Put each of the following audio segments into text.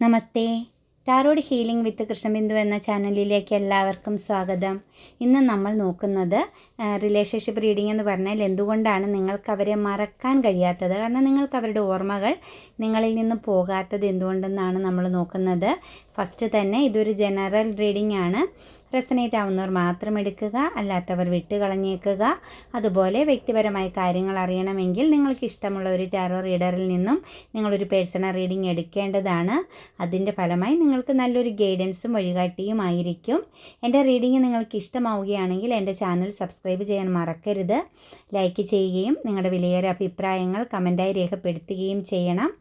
Namaste. Tarot healing with Krishnabindu എന്ന ചാനലിലേക്ക് എല്ലാവർക്കും സ്വാഗതം. ഇന്ന് നമ്മൾ നോക്കുന്നത് റിലേഷൻഷിപ്പ് റീഡിംഗ് എന്ന് പറഞ്ഞാൽ എന്തുകൊണ്ടാണ് നിങ്ങൾക്ക് അവരെ മറക്കാൻ കഴിയാത്തത്? കാരണം നിങ്ങൾക്ക് അവരുടെ ഓർമ്മകൾ നിങ്ങളിൽ നിന്ന് പോകാത്തത് എന്തുകൊണ്ടെന്നാണ് നമ്മൾ നോക്കുന്നത്. ഫസ്റ്റ് തന്നെ ഇതൊരു ജനറൽ റീഡിംഗ് ആണ്. റെസനേറ്റ് ആവുന്നവർ മാത്രം എടുക്കുക അല്ലാത്തവർ വിട്ട് കളഞ്ഞേക്കുക. അതുപോലെ വ്യക്തിപരമായ കാര്യങ്ങൾ അറിയണമെങ്കിൽ നിങ്ങൾക്ക് ഇഷ്ടമുള്ള ഒരു ടാറോ റീഡറിൽ നിന്നും നിങ്ങളൊരു പേഴ്സണൽ റീഡിംഗ് എടുക്കേണ്ടതാണ്. അതിന്റെ ഫലമായി നിങ്ങൾക്ക് നല്ലൊരു ഗൈഡൻസും വഴികാട്ടിയും ആയിരിക്കും. എന്റെ റീഡിംഗ് നിങ്ങൾക്ക് ഇഷ്ടമാവുകയാണെങ്കിൽ എന്റെ ചാനൽ സബ്സ്ക്രൈബ് ചെയ്യാൻ മറക്കരുത്. ലൈക്ക് ചെയ്യുകയും നിങ്ങളുടെ വിലയേറെ അഭിപ്രായങ്ങൾ കമന്റായി രേഖപ്പെടുത്തുകയും ചെയ്യണം.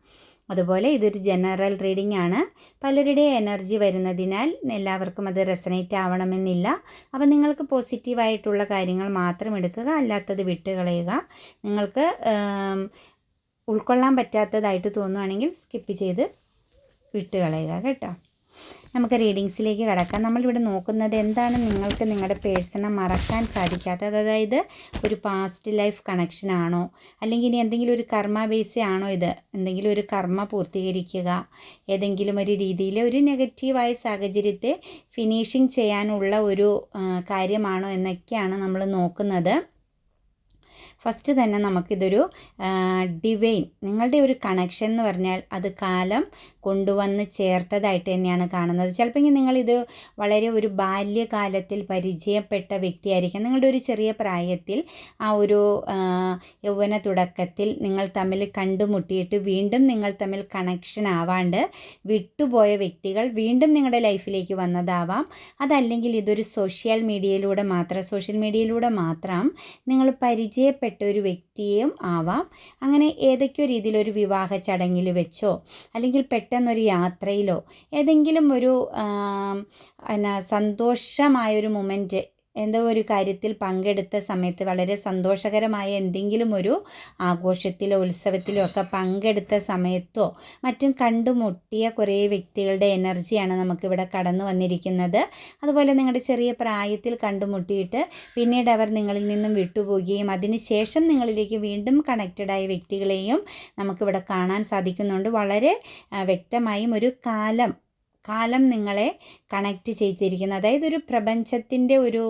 അതുപോലെ ഇതൊരു ജനറൽ റീഡിംഗ് ആണ്. പലരുടെ എനർജി വരുന്നതിനാൽ എല്ലാവർക്കും അത് റെസനേറ്റ് ആവണമെന്നില്ല. അപ്പം നിങ്ങൾക്ക് പോസിറ്റീവായിട്ടുള്ള കാര്യങ്ങൾ മാത്രം എടുക്കുക അല്ലാത്തത് വിട്ടുകളയുക നിങ്ങൾക്ക് ഉൾക്കൊള്ളാൻ പറ്റാത്തതായിട്ട് തോന്നുകയാണെങ്കിൽ സ്കിപ്പ് ചെയ്ത് വിട്ടുകളയുക കേട്ടോ. നമുക്ക് റീഡിങ്സിലേക്ക് കടക്കാം. നമ്മളിവിടെ നോക്കുന്നത് എന്താണ് നിങ്ങൾക്ക് നിങ്ങളുടെ പേഴ്സണെ മറക്കാൻ സാധിക്കാത്തത്? അതായത് ഒരു പാസ്റ്റ് ലൈഫ് കണക്ഷൻ ആണോ? അല്ലെങ്കിൽ ഇനി എന്തെങ്കിലും ഒരു കർമ്മ ബേസ് ആണോ ഇത്? എന്തെങ്കിലും ഒരു കർമ്മ പൂർത്തീകരിക്കുക. ഏതെങ്കിലും ഒരു രീതിയിൽ ഒരു നെഗറ്റീവായ സാഹചര്യത്തെ ഫിനിഷിങ് ചെയ്യാനുള്ള ഒരു കാര്യമാണോ എന്നൊക്കെയാണ് നമ്മൾ നോക്കുന്നത്. ഫസ്റ്റ് തന്നെ നമുക്കിതൊരു ഡിവൈൻ നിങ്ങളുടെ ഒരു കണക്ഷൻ എന്ന് പറഞ്ഞാൽ അത് കാലം കൊണ്ടുവന്ന് ചേർത്തതായിട്ട് തന്നെയാണ് കാണുന്നത്. ചിലപ്പോൾ നിങ്ങളിത് വളരെ ഒരു ബാല്യകാലത്തിൽ പരിചയപ്പെട്ട വ്യക്തിയായിരിക്കാം. നിങ്ങളുടെ ഒരു ചെറിയ പ്രായത്തിൽ ആ ഒരു യൗവന തുടക്കത്തിൽ നിങ്ങൾ തമ്മിൽ കണ്ടുമുട്ടിയിട്ട് വീണ്ടും നിങ്ങൾ തമ്മിൽ കണക്ഷൻ ആവാണ്ട് വിട്ടുപോയ വ്യക്തികൾ വീണ്ടും നിങ്ങളുടെ ലൈഫിലേക്ക് വന്നതാവാം. അതല്ലെങ്കിൽ ഇതൊരു സോഷ്യൽ മീഡിയയിലൂടെ മാത്രം സോഷ്യൽ മീഡിയയിലൂടെ മാത്രം നിങ്ങൾ പരിചയപ്പെട്ട ഒരു വ്യക്തിയും ആവാം. അങ്ങനെ ഏതൊക്കെയോ രീതിയിലൊരു വിവാഹ ചടങ്ങിൽ വെച്ചോ അല്ലെങ്കിൽ പെട്ടെന്നൊരു യാത്രയിലോ ഏതെങ്കിലും ഒരു എന്നാ സന്തോഷമായൊരു മൊമെന്റ് എന്തോ ഒരു കാര്യത്തിൽ പങ്കെടുത്ത സമയത്ത് വളരെ സന്തോഷകരമായ എന്തെങ്കിലും ഒരു ആഘോഷത്തിലോ ഉത്സവത്തിലോ ഒക്കെ പങ്കെടുത്ത സമയത്തോ മറ്റും കണ്ടുമുട്ടിയ കുറേ വ്യക്തികളുടെ എനർജിയാണ് നമുക്കിവിടെ കടന്നു വന്നിരിക്കുന്നത്. അതുപോലെ നിങ്ങളുടെ ചെറിയ പ്രായത്തിൽ കണ്ടുമുട്ടിയിട്ട് പിന്നീട് അവർ നിങ്ങളിൽ നിന്നും വിട്ടുപോവുകയും അതിനുശേഷം നിങ്ങളിലേക്ക് വീണ്ടും കണക്റ്റഡായ വ്യക്തികളെയും നമുക്കിവിടെ കാണാൻ സാധിക്കുന്നുണ്ട്. വളരെ വ്യക്തമായും ഒരു കാലം കാലം നിങ്ങളെ കണക്റ്റ് ചെയ്തിരിക്കുന്നത്. അതായത് ഒരു പ്രപഞ്ചത്തിന്റെ ഒരു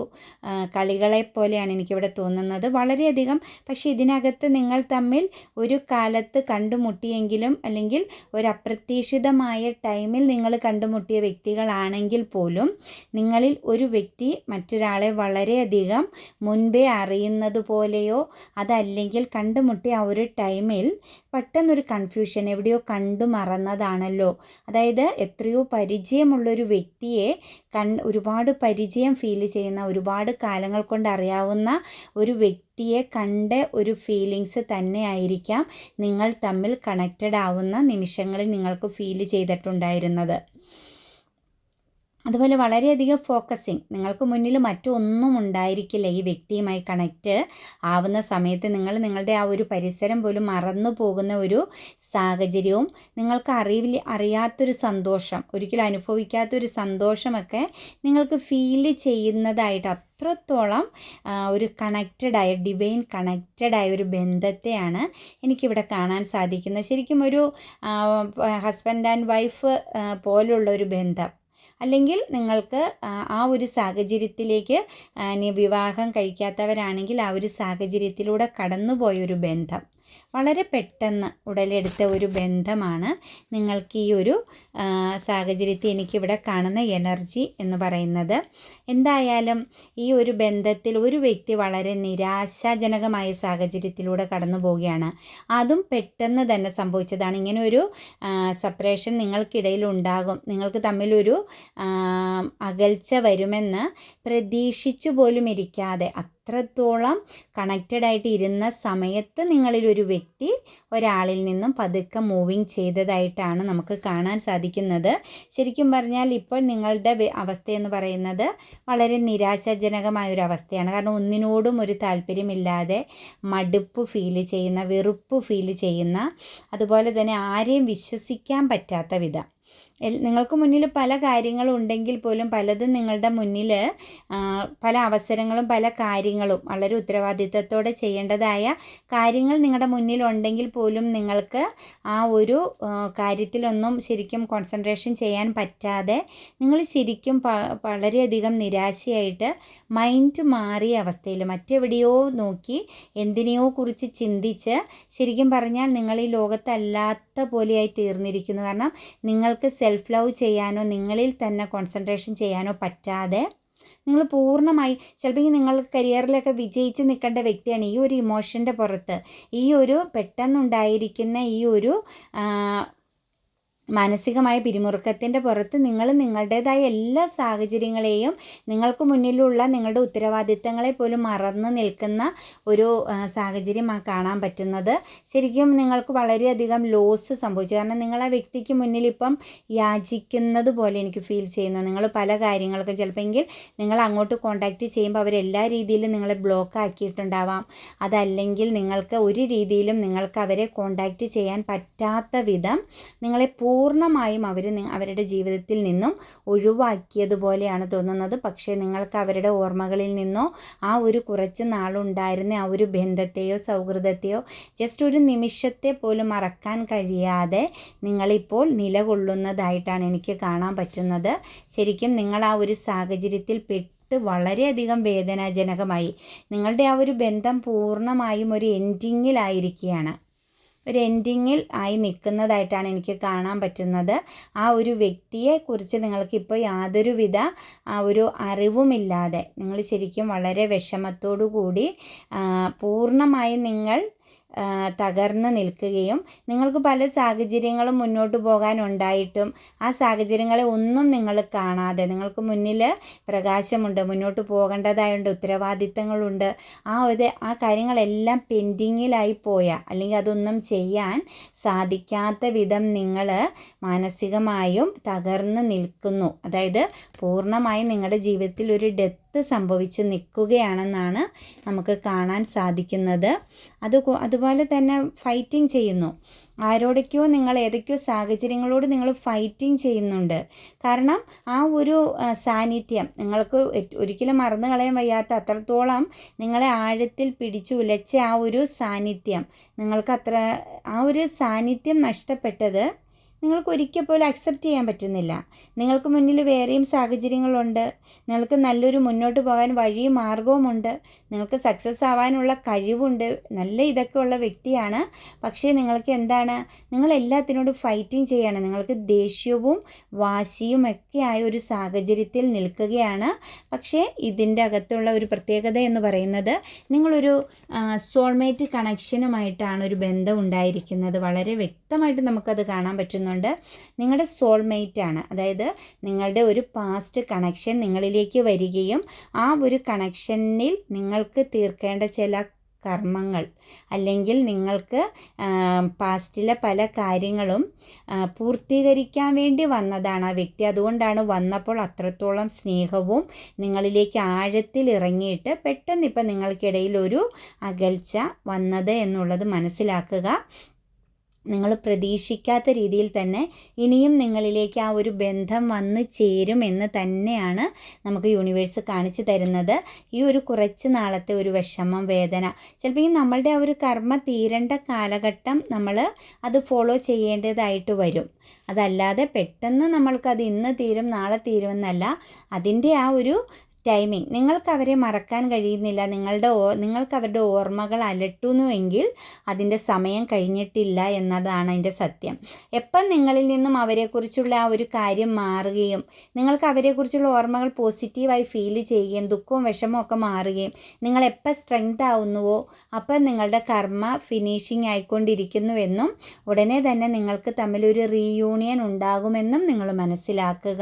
കളികളെ പോലെയാണ് എനിക്കിവിടെ തോന്നുന്നത്. വളരെയധികം പക്ഷേ ഇതിനകത്ത് നിങ്ങൾ തമ്മിൽ ഒരു കാലത്ത് കണ്ടുമുട്ടിയെങ്കിലും അല്ലെങ്കിൽ ഒരു അപ്രതീക്ഷിതമായ ടൈമിൽ നിങ്ങൾ കണ്ടുമുട്ടിയ വ്യക്തികളാണെങ്കിൽ പോലും നിങ്ങളിൽ ഒരു വ്യക്തി മറ്റൊരാളെ വളരെയധികം മുൻപേ അറിയുന്നത് പോലെയോ അതല്ലെങ്കിൽ കണ്ടുമുട്ടിയ ആ ഒരു ടൈമിൽ പെട്ടെന്നൊരു കൺഫ്യൂഷൻ എവിടെയോ കണ്ടു മറന്നതാണല്ലോ. അതായത് എത്രയോ പരിചയമുള്ളൊരു വ്യക്തിയെ കൺ ഒരുപാട് പരിചയം ഫീൽ ചെയ്യുന്ന ഒരുപാട് കാലങ്ങൾ കൊണ്ട് അറിയാവുന്ന ഒരു വ്യക്തിയെ കണ്ട ഒരു ഫീലിങ്സ് തന്നെ ആയിരിക്കാം നിങ്ങൾ തമ്മിൽ കണക്റ്റഡ് ആവുന്ന നിമിഷങ്ങളിൽ നിങ്ങൾക്ക് ഫീൽ ചെയ്തിട്ടുണ്ടായിരുന്നത്. അതുപോലെ വളരെയധികം ഫോക്കസിങ് നിങ്ങൾക്ക് മുന്നിൽ മറ്റൊന്നും ഉണ്ടായിരിക്കില്ല. ഈ വ്യക്തിയുമായി കണക്റ്റ് ആവുന്ന സമയത്ത് നിങ്ങൾ നിങ്ങളുടെ ആ ഒരു പരിസരം പോലും മറന്നു പോകുന്ന ഒരു സാഹചര്യവും നിങ്ങൾക്ക് അറിവിൽ അറിയാത്തൊരു സന്തോഷം ഒരിക്കലും അനുഭവിക്കാത്തൊരു സന്തോഷമൊക്കെ നിങ്ങൾക്ക് ഫീൽ ചെയ്യുന്നതായിട്ട് അത്രത്തോളം ഒരു കണക്റ്റഡായ ഡിവൈൻ കണക്റ്റഡായ ഒരു ബന്ധത്തെയാണ് എനിക്കിവിടെ കാണാൻ സാധിക്കുന്നത്. ശരിക്കും ഒരു ഹസ്ബൻഡ് ആൻഡ് വൈഫ് പോലുള്ള ഒരു ബന്ധം. അല്ലെങ്കിൽ നിങ്ങൾക്ക് ആ ഒരു സാഹചര്യത്തിലേക്ക് വിവാഹം കഴിക്കാത്തവരാണെങ്കിൽ ആ ഒരു സാഹചര്യത്തിലൂടെ കടന്നുപോയൊരു ബന്ധം. വളരെ പെട്ടെന്ന് ഉടലെടുത്ത ഒരു ബന്ധമാണ് നിങ്ങൾക്ക് ഈ ഒരു സാഹചര്യത്തിൽ എനിക്കിവിടെ കാണുന്ന എനർജി എന്ന് പറയുന്നത്. എന്തായാലും ഈ ഒരു ബന്ധത്തിൽ ഒരു വ്യക്തി വളരെ നിരാശാജനകമായ സാഹചര്യത്തിലൂടെ കടന്നു പോവുകയാണ്. അതും പെട്ടെന്ന് തന്നെ സംഭവിച്ചതാണ്. ഇങ്ങനെ ഒരു സെപ്പറേഷൻ നിങ്ങൾക്കിടയിൽ ഉണ്ടാകും. നിങ്ങൾക്ക് തമ്മിലൊരു അകൽച്ച വരുമെന്ന് പ്രതീക്ഷിച്ചു പോലും ഇരിക്കാതെ അത്രത്തോളം കണക്റ്റഡ് ആയിട്ട് ഇരുന്ന സമയത്ത് നിങ്ങളിൽ ഒരു വ്യക്തി ഒരാളിൽ നിന്നും പതുക്കെ മൂവിങ് ചെയ്തതായിട്ടാണ് നമുക്ക് കാണാൻ സാധിക്കുന്നത്. ശരിക്കും പറഞ്ഞാൽ ഇപ്പോൾ നിങ്ങളുടെ അവസ്ഥയെന്ന് പറയുന്നത് വളരെ നിരാശാജനകമായ ഒരു അവസ്ഥയാണ് കാരണം ഒന്നിനോടും ഒരു താല്പര്യമില്ലാതെ മടുപ്പ് ഫീൽ ചെയ്യുന്ന വെറുപ്പ് ഫീൽ ചെയ്യുന്ന അതുപോലെ തന്നെ ആരെയും വിശ്വസിക്കാൻ പറ്റാത്ത വിധം. നിങ്ങൾക്ക് മുന്നിൽ പല കാര്യങ്ങളും ഉണ്ടെങ്കിൽ പോലും പലതും നിങ്ങളുടെ മുന്നിൽ പല അവസരങ്ങളും പല കാര്യങ്ങളും വളരെ ഉത്തരവാദിത്തത്തോടെ ചെയ്യേണ്ടതായ കാര്യങ്ങൾ നിങ്ങളുടെ മുന്നിൽ ഉണ്ടെങ്കിൽ പോലും നിങ്ങൾക്ക് ആ ഒരു കാര്യത്തിലൊന്നും ശരിക്കും കോൺസെൻട്രേഷൻ ചെയ്യാൻ പറ്റാതെ നിങ്ങൾ ശരിക്കും വളരെയധികം നിരാശയായിട്ട് മൈൻഡ് മാറിയ അവസ്ഥയിൽ മറ്റെവിടെയോ നോക്കി എന്തിനെയോ കുറിച്ച് ചിന്തിച്ച് ശരിക്കും പറഞ്ഞാൽ നിങ്ങൾ ഈ ലോകത്തല്ലാത്ത പോലെയായി തീർന്നിരിക്കുന്നു. കാരണം നിങ്ങൾക്ക് സെൽഫ് ലവ് ചെയ്യാനോ നിങ്ങളിൽ തന്നെ കോൺസെൻട്രേഷൻ ചെയ്യാനോ പറ്റാതെ നിങ്ങൾ പൂർണമായി ചിലപ്പോൾ നിങ്ങൾ കരിയറിലൊക്കെ വിജയിച്ച് നിൽക്കേണ്ട വ്യക്തിയാണ് ഈ ഒരു ഇമോഷന്റെ പുറത്ത്. ഈ ഒരു പെട്ടെന്നുണ്ടായിരിക്കുന്ന ഈ ഒരു മാനസികമായ പിരിമുറുക്കത്തിന്റെ പുറത്ത് നിങ്ങൾ നിങ്ങളുടേതായ എല്ലാ സാഹചര്യങ്ങളെയും നിങ്ങൾക്ക് മുന്നിലുള്ള നിങ്ങളുടെ ഉത്തരവാദിത്തങ്ങളെ പോലും മറന്ന് നിൽക്കുന്ന ഒരു സാഹചര്യമാണ് കാണാൻ പറ്റുന്നത്. ശരിക്കും നിങ്ങൾക്ക് വളരെയധികം ലോസ് സംഭവിച്ചു. കാരണം നിങ്ങൾ ആ വ്യക്തിക്ക് മുന്നിൽ ഇപ്പം യാചിക്കുന്നത് പോലെ എനിക്ക് ഫീൽ ചെയ്യുന്നു. നിങ്ങൾ പല കാര്യങ്ങൾക്കും ചിലപ്പോൾ നിങ്ങൾ അങ്ങോട്ട് കോണ്ടാക്റ്റ് ചെയ്യുമ്പോൾ അവരെല്ലാ രീതിയിലും നിങ്ങളെ ബ്ലോക്ക് ആക്കിയിട്ടുണ്ടാവാം. അതല്ലെങ്കിൽ നിങ്ങൾക്ക് ഒരു രീതിയിലും നിങ്ങൾക്ക് അവരെ കോണ്ടാക്റ്റ് ചെയ്യാൻ പറ്റാത്ത വിധം നിങ്ങളെ പൂർണമായും അവർ അവരുടെ ജീവിതത്തിൽ നിന്നും ഒഴിവാക്കിയതുപോലെയാണ് തോന്നുന്നത്. പക്ഷേ നിങ്ങൾക്ക് അവരുടെ ഓർമ്മകളിൽ നിന്നോ ആ ഒരു കുറച്ച് നാളുണ്ടായിരുന്ന ആ ഒരു ബന്ധത്തെയോ സൗഹൃദത്തെയോ ജസ്റ്റ് ഒരു നിമിഷത്തെ പോലും മറക്കാൻ കഴിയാതെ നിങ്ങളിപ്പോൾ നിലകൊള്ളുന്നതായിട്ടാണ് എനിക്ക് കാണാൻ പറ്റുന്നത്. ശരിക്കും നിങ്ങൾ ആ ഒരു സാഹചര്യത്തിൽ പെട്ട് വളരെയധികം വേദനാജനകമായി. നിങ്ങളുടെ ആ ഒരു ബന്ധം പൂർണമായും ഒരു എൻഡിങ്ങിലായിരിക്കുകയാണ് ഒരു എൻഡിങ്ങിൽ ആയി നിൽക്കുന്നതായിട്ടാണ് എനിക്ക് കാണാൻ പറ്റുന്നത്. ആ ഒരു വ്യക്തിയെ കുറിച്ച് വ്യക്തിയെക്കുറിച്ച് നിങ്ങൾക്കിപ്പോൾ യാതൊരുവിധ ആ ഒരു അറിവുമില്ലാതെ നിങ്ങൾ ശരിക്കും വളരെ വിഷമത്തോടു കൂടി പൂർണമായും നിങ്ങൾ തകർന്ന് നിൽക്കുകയും നിങ്ങൾക്ക് പല സാഹചര്യങ്ങളും മുന്നോട്ട് പോകാനുണ്ടായിട്ടും ആ സാഹചര്യങ്ങളെ ഒന്നും നിങ്ങൾ കാണാതെ നിങ്ങൾക്ക് മുന്നിൽ പ്രകാശമുണ്ട് മുന്നോട്ട് പോകേണ്ടതായുണ്ട് ഉത്തരവാദിത്തങ്ങളുണ്ട്. ആ ഒരു ആ കാര്യങ്ങളെല്ലാം പെൻഡിങ്ങിലായി പോയ അല്ലെങ്കിൽ അതൊന്നും ചെയ്യാൻ സാധിക്കാത്ത വിധം നിങ്ങൾ മാനസികമായും തകർന്ന് നിൽക്കുന്നു. അതായത് പൂർണമായും നിങ്ങളുടെ ജീവിതത്തിൽ ഒരു ഡെത്ത് സംഭവിച്ച് നിൽക്കുകയാണെന്നാണ് നമുക്ക് കാണാൻ സാധിക്കുന്നത്. അത് കു- അതുപോലെ തന്നെ ഫൈറ്റിംഗ് ചെയ്യുന്നു. ആരോടൊക്കെയോ നിങ്ങൾ ഏതൊക്കെയോ സാഹചര്യങ്ങളോട് നിങ്ങൾ ഫൈറ്റിംഗ് ചെയ്യുന്നുണ്ട്. കാരണം ആ ഒരു സാന്നിധ്യം നിങ്ങൾക്ക് ഒരിക്കലും മറന്നു കളയാൻ വയ്യാത്ത അത്രത്തോളം നിങ്ങളെ ആഴത്തിൽ പിടിച്ചു ഉലച്ച ആ ഒരു സാന്നിധ്യം. നിങ്ങൾക്ക് അത്ര ആ ഒരു സാന്നിധ്യം നഷ്ടപ്പെട്ടത് നിങ്ങൾക്ക് ഒരിക്കൽ പോലും അക്സെപ്റ്റ് ചെയ്യാൻ പറ്റുന്നില്ല. നിങ്ങൾക്ക് മുന്നിൽ വേറെയും സാഹചര്യങ്ങളുണ്ട്. നിങ്ങൾക്ക് നല്ലൊരു മുന്നോട്ട് പോകാൻ വഴിയും മാർഗവുമുണ്ട് നിങ്ങൾക്ക് സക്സസ് ആവാനുള്ള കഴിവുണ്ട്. നല്ല ഇതൊക്കെ ഉള്ള വ്യക്തിയാണ്. പക്ഷേ നിങ്ങൾക്ക് എന്താണ്? നിങ്ങൾ എല്ലാത്തിനോടും ഫൈറ്റിംഗ് ചെയ്യാണ്. നിങ്ങൾക്ക് ദേഷ്യവും വാശിയും ഒക്കെ ആയ ഒരു സാഹചര്യത്തിൽ നിൽക്കുകയാണ്. പക്ഷേ ഇതിന്റെ അകത്തുള്ള ഒരു പ്രത്യേകത എന്ന് പറയുന്നത് നിങ്ങളൊരു സോൾമേറ്റ് കണക്ഷനുമായിട്ടാണ് ഒരു ബന്ധം ഉണ്ടായിരിക്കുന്നത്. വളരെ വ്യക്തമായിട്ട് നമുക്കത് കാണാൻ പറ്റുന്നുണ്ട് നിങ്ങളുടെ സോൾമേറ്റ് ആണ്. അതായത് നിങ്ങളുടെ ഒരു പാസ്റ്റ് കണക്ഷൻ നിങ്ങളിലേക്ക് വരികയും ആ ഒരു കണക്ഷനിൽ നിങ്ങൾക്ക് തീർക്കേണ്ട ചില കർമ്മങ്ങൾ അല്ലെങ്കിൽ നിങ്ങൾക്ക് പാസ്റ്റിലെ പല കാര്യങ്ങളും പൂർത്തീകരിക്കാൻ വേണ്ടി വന്നതാണ് ആ വ്യക്തി. അതുകൊണ്ടാണ് വന്നപ്പോൾ അത്രത്തോളം സ്നേഹവും നിങ്ങളിലേക്ക് ആഴത്തിൽ ഇറങ്ങിയിട്ട് പെട്ടെന്ന് ഇപ്പം നിങ്ങൾക്കിടയിൽ ഒരു അകൽച്ച വന്നത് എന്നുള്ളത് മനസ്സിലാക്കുക. നിങ്ങൾ പ്രതീക്ഷിക്കാത്ത രീതിയിൽ തന്നെ ഇനിയും നിങ്ങളിലേക്ക് ആ ഒരു ബന്ധം വന്ന് ചേരും എന്ന് തന്നെയാണ് നമുക്ക് യൂണിവേഴ്സ് കാണിച്ചു തരുന്നത്. ഈ ഒരു കുറച്ച് നാളത്തെ ഒരു വിഷമം വേദന ചിലപ്പോൾ ഈ നമ്മളുടെ ആ ഒരു കർമ്മ തീരേണ്ട കാലഘട്ടം നമ്മൾ അത് ഫോളോ ചെയ്യേണ്ടതായിട്ട് വരും. അതല്ലാതെ പെട്ടെന്ന് നമ്മൾക്കത് ഇന്ന് തീരും നാളെ തീരുമെന്നല്ല അതിന്റെ ആ ഒരു ടൈമിംഗ് നിങ്ങൾക്ക് അവരെ മറക്കാൻ കഴിയുന്നില്ല. നിങ്ങളുടെ ഓ നിങ്ങൾക്ക് അവരുടെ ഓർമ്മകൾ അലട്ടുന്നുവെങ്കിൽ അതിന്റെ സമയം കഴിഞ്ഞിട്ടില്ല എന്നതാണ് അതിന്റെ സത്യം. എപ്പം നിങ്ങളിൽ നിന്നും അവരെക്കുറിച്ചുള്ള ആ ഒരു കാര്യം മാറുകയും നിങ്ങൾക്ക് അവരെക്കുറിച്ചുള്ള ഓർമ്മകൾ പോസിറ്റീവായി ഫീൽ ചെയ്യുകയും ദുഃഖവും വിഷമവും ഒക്കെ മാറുകയും നിങ്ങൾ എപ്പോൾ സ്ട്രെങ്ത് ആവുന്നുവോ അപ്പം നിങ്ങളുടെ കർമ്മ ഫിനിഷിംഗ് ആയിക്കൊണ്ടിരിക്കുന്നുവെന്നും ഉടനെ തന്നെ നിങ്ങൾക്ക് തമ്മിലൊരു റീയൂണിയൻ ഉണ്ടാകുമെന്നും നിങ്ങൾ മനസ്സിലാക്കുക.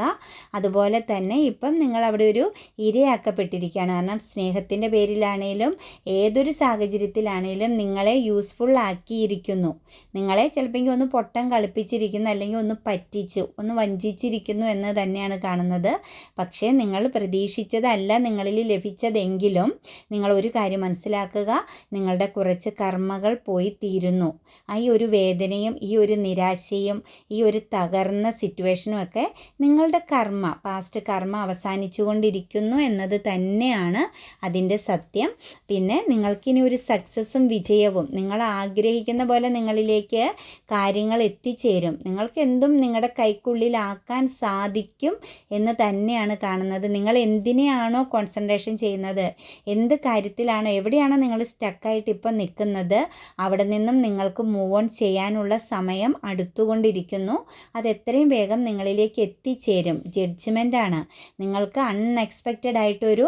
അതുപോലെ തന്നെ ഇപ്പം നിങ്ങൾ അവിടെ ഒരു ഇരയാക്കപ്പെട്ടിരിക്കുകയാണ് കാരണം സ്നേഹത്തിന്റെ പേരിലാണേലും ഏതൊരു സാഹചര്യത്തിലാണേലും നിങ്ങളെ യൂസ്ഫുൾ ആക്കിയിരിക്കുന്നു. നിങ്ങളെ ചിലപ്പോൾ ഒന്ന് പൊട്ടം കളിപ്പിച്ചിരിക്കുന്നു അല്ലെങ്കിൽ ഒന്ന് പറ്റിച്ചു ഒന്ന് വഞ്ചിച്ചിരിക്കുന്നു എന്ന് തന്നെയാണ് കാണുന്നത്. പക്ഷേ നിങ്ങൾ പ്രതീക്ഷിച്ചതല്ല നിങ്ങളിൽ ലഭിച്ചതെങ്കിലും നിങ്ങൾ ഒരു കാര്യം മനസ്സിലാക്കുക. നിങ്ങളുടെ കുറച്ച് കർമ്മകൾ പോയി തീരുന്നു. ആ ഈ ഒരു വേദനയും ഈ ഒരു നിരാശയും ഈ ഒരു തകർന്ന സിറ്റുവേഷനും ഒക്കെ നിങ്ങളുടെ കർമ്മ പാസ്റ്റ് കർമ്മ അവസാനിച്ചുകൊണ്ടിരിക്കുന്നു എന്നത് തന്നെയാണ് അതിന്റെ സത്യം. പിന്നെ നിങ്ങൾക്കിനി ഒരു സക്സസ്സും വിജയവും നിങ്ങൾ ആഗ്രഹിക്കുന്ന പോലെ നിങ്ങളിലേക്ക് കാര്യങ്ങൾ എത്തിച്ചേരും. നിങ്ങൾക്ക് എന്തും നിങ്ങളുടെ കൈക്കുള്ളിലാക്കാൻ സാധിക്കും എന്ന് തന്നെയാണ് കാണുന്നത്. നിങ്ങൾ എന്തിനെയാണോ കോൺസെൻട്രേഷൻ ചെയ്യുന്നത് എന്ത് കാര്യത്തിലാണോ എവിടെയാണോ നിങ്ങൾ സ്റ്റക്കായിട്ട് ഇപ്പം നിൽക്കുന്നത് അവിടെ നിന്നും നിങ്ങൾക്ക് മൂവ് ഓൺ ചെയ്യാനുള്ള സമയം അടുത്തുകൊണ്ടിരിക്കുന്നു. അത് എത്രയും വേഗം നിങ്ങളിലേക്ക് എത്തിച്ചേരും. ജഡ്ജ്മെന്റാണ് നിങ്ങൾക്ക് അൺഎക്സ്പെക്റ്റഡ് ആയിട്ടൊരു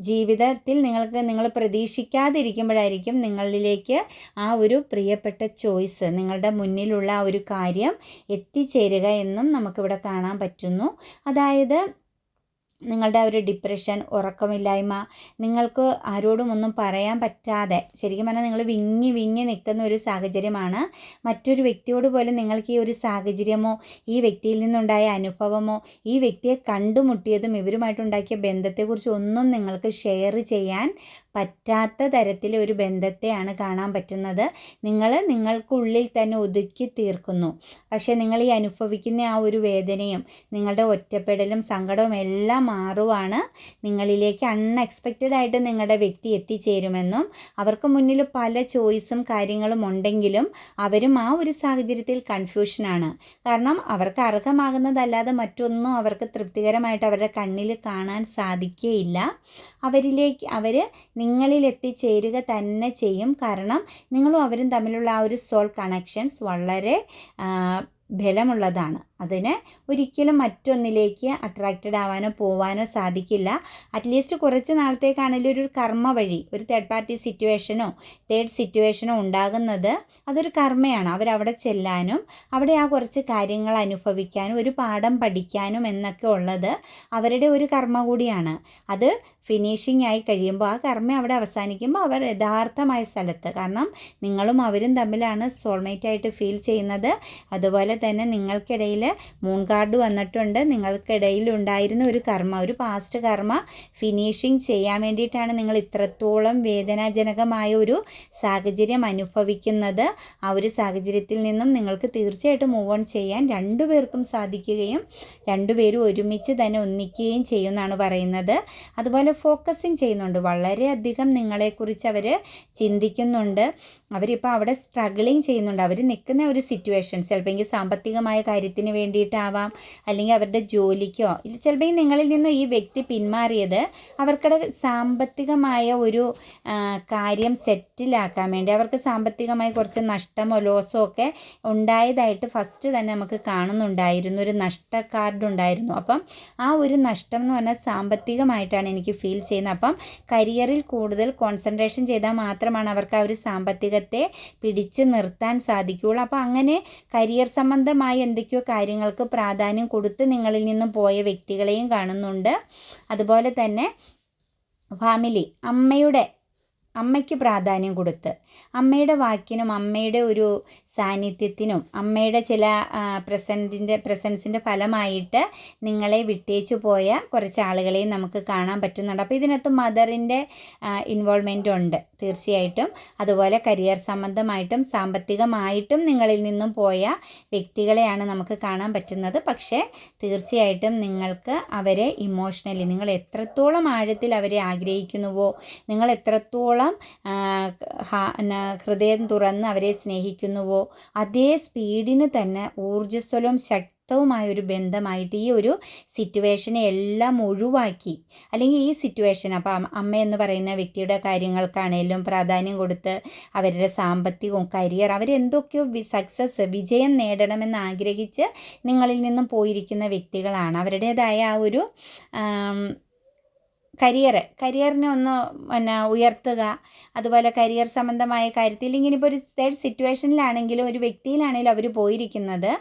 ജീവിതത്തിൽ നിങ്ങൾക്ക് നിങ്ങൾ പ്രതീക്ഷിക്കാതിരിക്കുമ്പോഴായിരിക്കും നിങ്ങളിലേക്ക് ആ ഒരു പ്രിയപ്പെട്ട ചോയ്സ് നിങ്ങളുടെ മുന്നിലുള്ള ആ ഒരു കാര്യം എത്തിച്ചേരുക എന്നും നമുക്കിവിടെ കാണാൻ പറ്റുന്നു. അതായത് നിങ്ങളുടെ ഒരു ഡിപ്രഷൻ ഉറക്കമില്ലായ്മ നിങ്ങൾക്ക് ആരോടും ഒന്നും പറയാൻ പറ്റാതെ ശരിക്കും പറഞ്ഞാൽ നിങ്ങൾ വിങ്ങി വിങ്ങി നിൽക്കുന്ന ഒരു സാഹചര്യമാണ്. മറ്റൊരു വ്യക്തിയോട് പോലും നിങ്ങൾക്ക് ഈ ഒരു സാഹചര്യമോ ഈ വ്യക്തിയിൽ നിന്നുണ്ടായ അനുഭവമോ ഈ വ്യക്തിയെ കണ്ടുമുട്ടിയതും ഇവരുമായിട്ടുണ്ടാക്കിയ ബന്ധത്തെക്കുറിച്ച് ഒന്നും നിങ്ങൾക്ക് ഷെയർ ചെയ്യാൻ പറ്റാത്ത തരത്തിൽ ഒരു ബന്ധത്തെയാണ് കാണാൻ പറ്റുന്നത്. നിങ്ങൾ നിങ്ങൾക്കുള്ളിൽ തന്നെ ഒതുക്കി തീർക്കുന്നു. പക്ഷേ നിങ്ങൾ ഈ അനുഭവിക്കുന്ന ആ ഒരു വേദനയും നിങ്ങളുടെ ഒറ്റപ്പെടലും സങ്കടവും എല്ലാം മാറുവാണ്. നിങ്ങളിലേക്ക് അൺഎക്സ്പെക്റ്റഡ് ആയിട്ട് നിങ്ങളുടെ വ്യക്തി എത്തിച്ചേരുമെന്നും അവർക്ക് മുന്നിൽ പല ചോയ്സും കാര്യങ്ങളും ഉണ്ടെങ്കിലും അവരും ആ ഒരു സാഹചര്യത്തിൽ കൺഫ്യൂഷനാണ് കാരണം അവർക്ക് അർഹമാകുന്നതല്ലാതെ മറ്റൊന്നും അവർക്ക് തൃപ്തികരമായിട്ട് അവരുടെ കണ്ണിൽ കാണാൻ സാധിക്കുകയില്ല അവരിലേക്ക് അവർ നിങ്ങളിൽ എത്തിച്ചേരുക തന്നെ ചെയ്യും. കാരണം നിങ്ങളും അവരും തമ്മിലുള്ള ആ ഒരു സോൾ കണക്ഷൻസ് വളരെ ബലമുള്ളതാണ്. അതിന് ഒരിക്കലും മറ്റൊന്നിലേക്ക് അട്രാക്റ്റഡ് ആവാനോ പോവാനോ സാധിക്കില്ല. അറ്റ്ലീസ്റ്റ് കുറച്ച് നാളത്തേക്കാണെങ്കിലും ഒരു കർമ്മ വഴി ഒരു തേർഡ് പാർട്ടി സിറ്റുവേഷനോ തേർഡ് സിറ്റുവേഷനോ ഉണ്ടാകുന്നത്. അതൊരു കർമ്മയാണ്. അവരവിടെ ചെല്ലാനും അവിടെ ആ കുറച്ച് കാര്യങ്ങൾ അനുഭവിക്കാനും ഒരു പാഠം പഠിക്കാനും എന്നൊക്കെ ഉള്ളത് അവരുടെ ഒരു കർമ്മ കൂടിയാണ്. അത് ഫിനിഷിംഗ് ആയി കഴിയുമ്പോൾ ആ കർമ്മ അവിടെ അവസാനിക്കുമ്പോൾ അവർ യഥാർത്ഥമായ സ്ഥലത്ത് കാരണം നിങ്ങളും അവരും തമ്മിലാണ് സോൾമേറ്റ് ആയിട്ട് ഫീൽ ചെയ്യുന്നത്. അതുപോലെ തന്നെ നിങ്ങൾക്കിടയിൽ മൂൺ കാർഡ് വന്നിട്ടുണ്ട്. നിങ്ങൾക്കിടയിൽ ഉണ്ടായിരുന്ന ഒരു കർമ്മ ഒരു പാസ്റ്റ് കർമ്മ ഫിനിഷിങ് ചെയ്യാൻ വേണ്ടിയിട്ടാണ് നിങ്ങൾ ഇത്രത്തോളം വേദനാജനകമായ ഒരു സാഹചര്യം അനുഭവിക്കുന്നത്. ആ ഒരു സാഹചര്യത്തിൽ നിന്നും നിങ്ങൾക്ക് തീർച്ചയായിട്ടും മൂവ് ഓൺ ചെയ്യാൻ രണ്ടുപേർക്കും സാധിക്കുകയും രണ്ടുപേരും ഒരുമിച്ച് തന്നെ ഒന്നിക്കുകയും ചെയ്യുമെന്നാണ് പറയുന്നത്. അതുപോലെ ഫോക്കസിങ് ചെയ്യുന്നുണ്ട്. വളരെയധികം നിങ്ങളെക്കുറിച്ച് അവർ ചിന്തിക്കുന്നുണ്ട്. അവരിപ്പോൾ അവിടെ സ്ട്രഗിളിങ് ചെയ്യുന്നുണ്ട്. അവർ നിൽക്കുന്ന ഒരു സിറ്റുവേഷൻ ചിലപ്പോൾ സാമ്പത്തികമായ കാര്യത്തിന് വേണ്ടിയിട്ടാവാം. അല്ലെങ്കിൽ അവരുടെ ജോലിക്കോ. ചിലപ്പോൾ നിങ്ങളിൽ നിന്നും ഈ വ്യക്തി പിന്മാറിയത് അവർക്കടെ സാമ്പത്തികമായ ഒരു കാര്യം സെറ്റിലാക്കാൻ വേണ്ടി അവർക്ക് സാമ്പത്തികമായി കുറച്ച് നഷ്ടമോ ലോസോ ഒക്കെ ഉണ്ടായതായിട്ട് ഫസ്റ്റ് തന്നെ നമുക്ക് കാണുന്നുണ്ടായിരുന്നു. ഒരു നഷ്ട കാർഡ് ഉണ്ടായിരുന്നു. അപ്പം ആ ഒരു നഷ്ടം എന്ന് പറഞ്ഞാൽ സാമ്പത്തികമായിട്ടാണ് എനിക്ക് ഫീൽ ചെയ്യുന്നത്. അപ്പം കരിയറിൽ കൂടുതൽ കോൺസെൻട്രേഷൻ ചെയ്താൽ മാത്രമാണ് അവർക്ക് ആ ഒരു സാമ്പത്തികത്തെ പിടിച്ച് നിർത്താൻ സാധിക്കുകയുള്ളൂ. അപ്പോൾ അങ്ങനെ കരിയർ സംബന്ധമായി എന്തൊക്കെയോ കാര്യങ്ങൾക്ക് പ്രാധാന്യം കൊടുത്ത് നിങ്ങളിൽ നിന്നും പോയ വ്യക്തികളെയും കാണുന്നുണ്ട്. അതുപോലെ തന്നെ ഫാമിലി അമ്മയുടെ അമ്മയ്ക്ക് പ്രാധാന്യം കൊടുത്ത്. അമ്മയുടെ വാക്കിനും അമ്മയുടെ ഒരു സാന്നിധ്യത്തിനും അമ്മയുടെ ചില പ്രസന്റിന്റെ പ്രസൻസിന്റെ ഫലമായിട്ട് നിങ്ങളെ വിട്ടേച്ചു പോയ കുറച്ച് ആളുകളെയും നമുക്ക് കാണാൻ പറ്റുന്നുണ്ട്. അപ്പോൾ ഇതിനകത്ത് മദറിന്റെ ഇൻവോൾവ്മെന്റ് ഉണ്ട്. തീർച്ചയായിട്ടും. അതുപോലെ കരിയർ സംബന്ധമായിട്ടും സാമ്പത്തികമായിട്ടും നിങ്ങളിൽ നിന്നും പോയ വ്യക്തികളെയാണ് നമുക്ക് കാണാൻ പറ്റുന്നത്. പക്ഷേ തീർച്ചയായിട്ടും നിങ്ങൾക്ക് അവരെ ഇമോഷണലി നിങ്ങൾ എത്രത്തോളം ആഴത്തിൽ അവരെ ആഗ്രഹിക്കുന്നുവോ നിങ്ങൾ എത്രത്തോളം ഹൃദയം തുറന്ന് അവരെ സ്നേഹിക്കുന്നുവോ? അതേ സ്പീഡിന് തന്നെ ഊർജസ്വലവും ശക്തി ശക്തവുമായ ഒരു ബന്ധമായിട്ട് ഈ ഒരു സിറ്റുവേഷനെ എല്ലാം ഒഴിവാക്കി. അല്ലെങ്കിൽ ഈ സിറ്റുവേഷൻ അപ്പം അമ്മ എന്ന് പറയുന്ന വ്യക്തിയുടെ കാര്യങ്ങൾക്കാണേലും പ്രാധാന്യം കൊടുത്ത് അവരുടെ സാമ്പത്തികവും കരിയർ അവരെന്തൊക്കെയോ സക്സസ് വിജയം നേടണമെന്ന് ആഗ്രഹിച്ച് നിങ്ങളിൽ നിന്നും പോയിരിക്കുന്ന വ്യക്തികളാണ്. അവരുടേതായ ആ ഒരു കരിയർ കരിയറിനെ ഒന്ന് പിന്നെ ഉയർത്തുക അതുപോലെ കരിയർ സംബന്ധമായ കാര്യത്തിൽ ഇങ്ങനെ ഇപ്പോൾ ഒരു തേർഡ് സിറ്റുവേഷനിലാണെങ്കിലും ഒരു വ്യക്തിയിലാണെങ്കിലും അവർ പോയിരിക്കുന്നത്.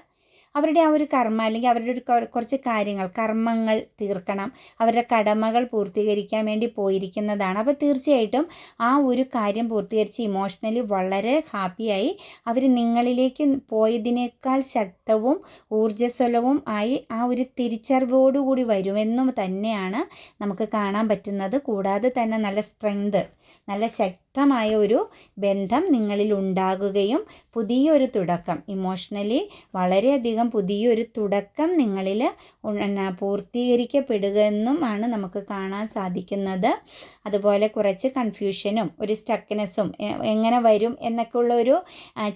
അവരുടെ ആ ഒരു കർമ്മ അല്ലെങ്കിൽ അവരുടെ ഒരു കുറച്ച് കാര്യങ്ങൾ കർമ്മങ്ങൾ തീർക്കണം. അവരുടെ കടമകൾ പൂർത്തീകരിക്കാൻ വേണ്ടി പോയിരിക്കുന്നതാണ്. അപ്പോൾ തീർച്ചയായിട്ടും ആ ഒരു കാര്യം പൂർത്തീകരിച്ച് ഇമോഷണലി വളരെ ഹാപ്പിയായി അവർ നിങ്ങളിലേക്ക് പോയതിനേക്കാൾ ശക്തവും ഊർജസ്വലവും ആയി ആ ഒരു തിരിച്ചറിവോടുകൂടി വരുമെന്നും തന്നെയാണ് നമുക്ക് കാണാൻ പറ്റുന്നത്. കൂടാതെ തന്നെ നല്ല സ്ട്രെങ്ത് നല്ല ശക്തമായ ഒരു ബന്ധം നിങ്ങളിൽ ഉണ്ടാകുകയും പുതിയൊരു തുടക്കം. ഇമോഷണലി വളരെയധികം പുതിയൊരു തുടക്കം നിങ്ങളിൽ പൂർത്തീകരിക്കപ്പെടുക എന്നുമാണ് നമുക്ക് കാണാൻ സാധിക്കുന്നത്. അതുപോലെ കുറച്ച് കൺഫ്യൂഷനും ഒരു സ്റ്റക്നെസ്സും എങ്ങനെ വരും എന്നൊക്കെ ഒരു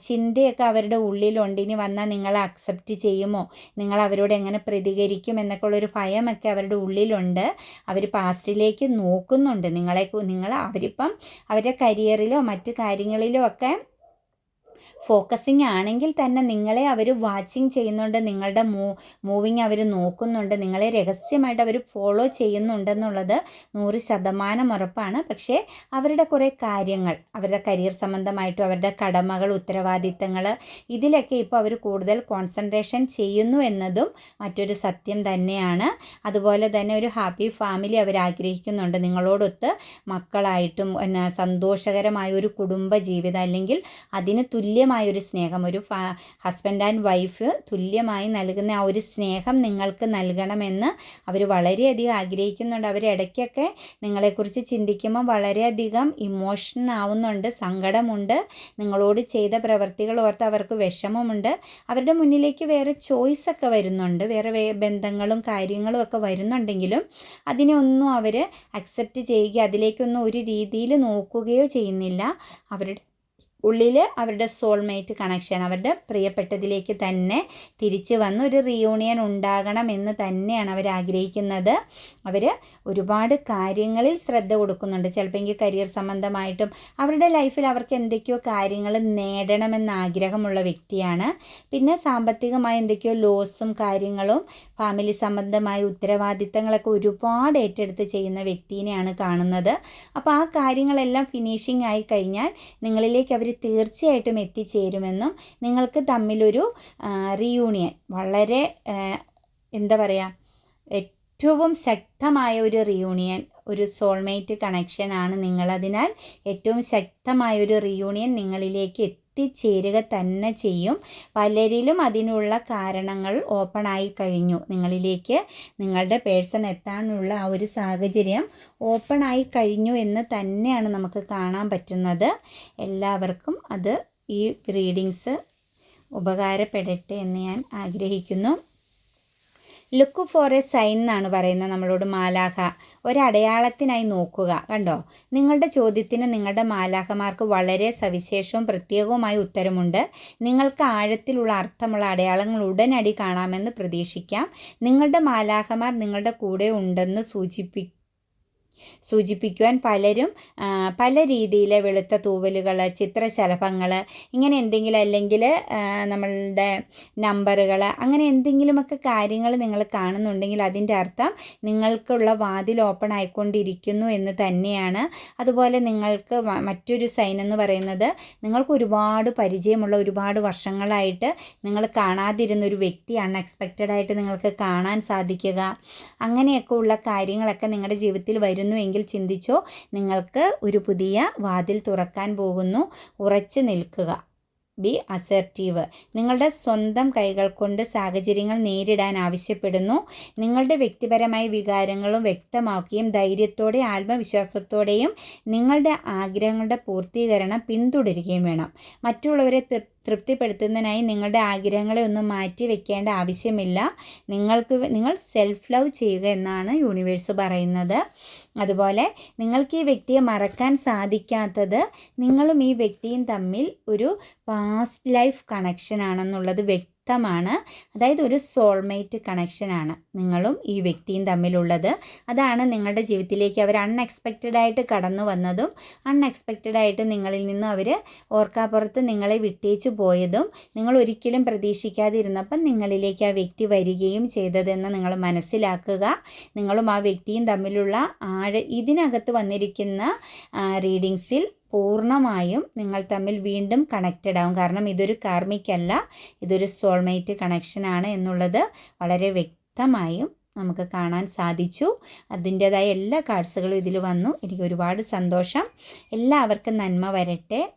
ചിന്തയൊക്കെ അവരുടെ ഉള്ളിലുണ്ട്. ഇനി വന്നാൽ നിങ്ങളെ അക്സെപ്റ്റ് ചെയ്യുമോ? നിങ്ങൾ അവരോട് എങ്ങനെ പ്രതികരിക്കും എന്നൊക്കെ ഉള്ളൊരു ഭയമൊക്കെ അവരുടെ ഉള്ളിലുണ്ട്. അവർ പാസ്റ്റിലേക്ക് നോക്കുന്നുണ്ട്. നിങ്ങളെ നിങ്ങൾ അവരിപ്പം അവരുടെ കരിയറിലോ മറ്റു കാര്യങ്ങളിലോ ഒക്കെ ഫോക്കസിങ് ആണെങ്കിൽ തന്നെ നിങ്ങളെ അവർ വാച്ചിങ് ചെയ്യുന്നുണ്ട് നിങ്ങളുടെ മൂ മൂവിങ് അവർ നോക്കുന്നുണ്ട് നിങ്ങളെ രഹസ്യമായിട്ട് അവർ ഫോളോ ചെയ്യുന്നുണ്ടെന്നുള്ളത് നൂറ് ശതമാനം ഉറപ്പാണ്. പക്ഷേ അവരുടെ കുറേ കാര്യങ്ങൾ അവരുടെ കരിയർ സംബന്ധമായിട്ടും അവരുടെ കടമകൾ ഉത്തരവാദിത്തങ്ങൾ ഇതിലൊക്കെ ഇപ്പോൾ അവർ കൂടുതൽ കോൺസെൻട്രേഷൻ ചെയ്യുന്നു എന്നതും മറ്റൊരു സത്യം തന്നെയാണ്. അതുപോലെ തന്നെ ഒരു ഹാപ്പി ഫാമിലി അവർ ആഗ്രഹിക്കുന്നുണ്ട്. നിങ്ങളോടൊത്ത് മക്കളായിട്ടും പിന്നെ സന്തോഷകരമായ ഒരു കുടുംബ ജീവിതം അല്ലെങ്കിൽ അതിന് തുല്യമായ ഒരു സ്നേഹം ഒരു ഹസ്ബൻഡ് ആൻഡ് വൈഫ് തുല്യമായി നൽകുന്ന ആ ഒരു സ്നേഹം നിങ്ങൾക്ക് നൽകണമെന്ന് അവർ വളരെയധികം ആഗ്രഹിക്കുന്നുണ്ട്. അവർ ഇടയ്ക്കൊക്കെ നിങ്ങളെക്കുറിച്ച് ചിന്തിക്കുമ്പോൾ വളരെയധികം ഇമോഷൻ ആവുന്നുണ്ട് സങ്കടമുണ്ട്. നിങ്ങളോട് ചെയ്ത പ്രവൃത്തികൾ ഓർത്ത് അവർക്ക് വിഷമമുണ്ട്. അവരുടെ മുന്നിലേക്ക് വേറെ ചോയ്സ് ഒക്കെ വരുന്നുണ്ട്. വേറെ ബന്ധങ്ങളും കാര്യങ്ങളും ഒക്കെ വരുന്നുണ്ടെങ്കിലും അതിനെ ഒന്നും അവർ അക്സെപ്റ്റ് ചെയ്യുക അതിലേക്കൊന്നും ഒരു രീതിയിൽ നോക്കുകയോ ചെയ്യുന്നില്ല. അവരുടെ ഉള്ളിൽ അവരുടെ സോൾമേറ്റ് കണക്ഷൻ അവരുടെ പ്രിയപ്പെട്ടതിലേക്ക് തന്നെ തിരിച്ചു വന്ന് ഒരു റിയൂണിയൻ ഉണ്ടാകണം എന്ന് തന്നെയാണ് അവർ ആഗ്രഹിക്കുന്നത്. അവർ ഒരുപാട് കാര്യങ്ങളിൽ ശ്രദ്ധ കൊടുക്കുന്നുണ്ട്. ചിലപ്പോൾ എങ്കിൽ കരിയർ സംബന്ധമായിട്ടും അവരുടെ ലൈഫിൽ അവർക്ക് എന്തൊക്കെയോ കാര്യങ്ങൾ നേടണമെന്ന് ആഗ്രഹമുള്ള വ്യക്തിയാണ്. പിന്നെ സാമ്പത്തികമായി എന്തൊക്കെയോ ലോസും കാര്യങ്ങളും ഫാമിലി സംബന്ധമായ ഉത്തരവാദിത്തങ്ങളൊക്കെ ഒരുപാട് ഏറ്റെടുത്ത് ചെയ്യുന്ന വ്യക്തിനെയാണ് കാണുന്നത്. അപ്പോൾ ആ കാര്യങ്ങളെല്ലാം ഫിനിഷിംഗ് ആയി കഴിഞ്ഞാൽ നിങ്ങളിലേക്ക് അവർ തീർച്ചയായിട്ടും എത്തിച്ചേരുമെന്നും നിങ്ങൾക്ക് തമ്മിലൊരു റീയൂണിയൻ വളരെ എന്താ പറയുക ഏറ്റവും ശക്തമായ ഒരു റിയൂണിയൻ ഒരു സോൾമേറ്റ് കണക്ഷൻ ആണ് നിങ്ങളതിനാൽ ഏറ്റവും ശക്തമായ ഒരു റിയൂണിയൻ നിങ്ങളിലേക്ക് എത്തിച്ചേരുക തന്നെ ചെയ്യും. പലരിലും അതിനുള്ള കാരണങ്ങൾ ഓപ്പൺ ആയി കഴിഞ്ഞു. നിങ്ങളിലേക്ക് നിങ്ങളുടെ പേഴ്സൺ എത്താനുള്ള ആ ഒരു സാഹചര്യം ഓപ്പൺ ആയി കഴിഞ്ഞു എന്ന് തന്നെയാണ് നമുക്ക് കാണാൻ പറ്റുന്നത്. എല്ലാവർക്കും അത് ഈ റീഡിങ്സ് ഉപകാരപ്പെടട്ടെ എന്ന് ഞാൻ ആഗ്രഹിക്കുന്നു. ലുക്ക് ഫോർ എ സൈൻ എന്നാണ് പറയുന്നത് നമ്മളോട് മാലാഖ. ഒരടയാളത്തിനായി നോക്കുക കണ്ടോ? നിങ്ങളുടെ ചോദ്യത്തിന് നിങ്ങളുടെ മാലാഖമാർക്ക് വളരെ സവിശേഷവും പ്രത്യേകവുമായ ഉത്തരമുണ്ട്. നിങ്ങൾക്ക് ആഴത്തിലുള്ള അർത്ഥമുള്ള അടയാളങ്ങൾ ഉടനടി കാണാമെന്ന് പ്രതീക്ഷിക്കാം. നിങ്ങളുടെ മാലാഖമാർ നിങ്ങളുടെ കൂടെ ഉണ്ടെന്ന് സൂചിപ്പി സൂചിപ്പിക്കുവാൻ പലരും പല രീതിയിലെ വെളുത്ത തൂവലുകൾ ചിത്രശലഭങ്ങൾ ഇങ്ങനെ എന്തെങ്കിലും അല്ലെങ്കിൽ നമ്മളുടെ നമ്പറുകൾ അങ്ങനെ എന്തെങ്കിലുമൊക്കെ കാര്യങ്ങൾ നിങ്ങൾ കാണുന്നുണ്ടെങ്കിൽ അതിന്റെ അർത്ഥം നിങ്ങൾക്കുള്ള വാതിൽ ഓപ്പൺ ആയിക്കൊണ്ടിരിക്കുന്നു എന്ന് തന്നെയാണ്. അതുപോലെ നിങ്ങൾക്ക് മറ്റൊരു സൈൻ എന്ന് പറയുന്നത് നിങ്ങൾക്ക് ഒരുപാട് പരിചയമുള്ള ഒരുപാട് വർഷങ്ങളായിട്ട് നിങ്ങൾ കാണാതിരുന്ന ഒരു വ്യക്തി അൺഎക്സ്പെക്റ്റഡ് ആയിട്ട് നിങ്ങൾക്ക് കാണാൻ സാധിക്കുക. അങ്ങനെയൊക്കെ ഉള്ള കാര്യങ്ങളൊക്കെ നിങ്ങളുടെ ജീവിതത്തിൽ വരുന്നുവെങ്കിൽ ചിന്തിച്ചോ നിങ്ങൾക്ക് ഒരു പുതിയ വാതിൽ തുറക്കാൻ പോകുന്നു. ഉറച്ചു നിൽക്കുക. ബി അസർട്ടീവ് നിങ്ങളുടെ സ്വന്തം കൈകൾ കൊണ്ട് സാഹചര്യങ്ങൾ നേരിടാൻ ആവശ്യപ്പെടുന്നു. നിങ്ങളുടെ വ്യക്തിപരമായ വികാരങ്ങളും വ്യക്തമാക്കുകയും ധൈര്യത്തോടെ ആത്മവിശ്വാസത്തോടെയും നിങ്ങളുടെ ആഗ്രഹങ്ങളുടെ പൂർത്തീകരണം പിന്തുടരുകയും വേണം. മറ്റുള്ളവരെ തൃ- തൃപ്തിപ്പെടുത്തുന്നതിനായി നിങ്ങളുടെ ആഗ്രഹങ്ങളെ ഒന്നും മാറ്റി വെക്കേണ്ട ആവശ്യമില്ല. നിങ്ങൾക്ക് നിങ്ങൾ സെൽഫ് ലവ് ചെയ്യുക എന്നാണ് യൂണിവേഴ്സ് പറയുന്നത്. അതുപോലെ നിങ്ങൾക്ക് ഈ വ്യക്തിയെ മറക്കാൻ സാധിക്കാത്തത് നിങ്ങളും ഈ വ്യക്തിയും തമ്മിൽ ഒരു പാസ്റ്റ് ലൈഫ് കണക്ഷൻ ആണെന്നുള്ളത് വ്യക്തമാണ്. അതായത് ഒരു സോൾമേറ്റ് കണക്ഷനാണ് നിങ്ങളും ഈ വ്യക്തിയും തമ്മിലുള്ളത്. അതാണ് നിങ്ങളുടെ ജീവിതത്തിലേക്ക് അവർ അൺഎക്സ്പെക്റ്റഡ് ആയിട്ട് കടന്നു വന്നതും അൺഎക്സ്പെക്റ്റഡ് ആയിട്ട് നിങ്ങളിൽ നിന്ന് അവർ ഓർക്കാപ്പുറത്ത് നിങ്ങളെ വിട്ടേച്ചു പോയതും നിങ്ങൾ ഒരിക്കലും പ്രതീക്ഷിക്കാതിരുന്നപ്പം നിങ്ങളിലേക്ക് ആ വ്യക്തി വരികയും ചെയ്തതെന്ന് നിങ്ങൾ മനസ്സിലാക്കുക. നിങ്ങളും ആ വ്യക്തിയും തമ്മിലുള്ള ആഴ ഇതിനകത്ത് വന്നിരിക്കുന്ന റീഡിങ്സിൽ പൂർണമായും നിങ്ങൾ തമ്മിൽ വീണ്ടും കണക്റ്റഡ് ആവും. കാരണം ഇതൊരു കാർമിക്കല്ല ഇതൊരു സോൾമേറ്റ് കണക്ഷനാണ് എന്നുള്ളത് വളരെ വ്യക്തമായും നമുക്ക് കാണാൻ സാധിച്ചു. അതിന്റേതായ എല്ലാ കാഴ്ചകളും ഇതിൽ വന്നു. എനിക്ക് ഒരുപാട് സന്തോഷം. എല്ലാവർക്കും നന്മ വരട്ടെ.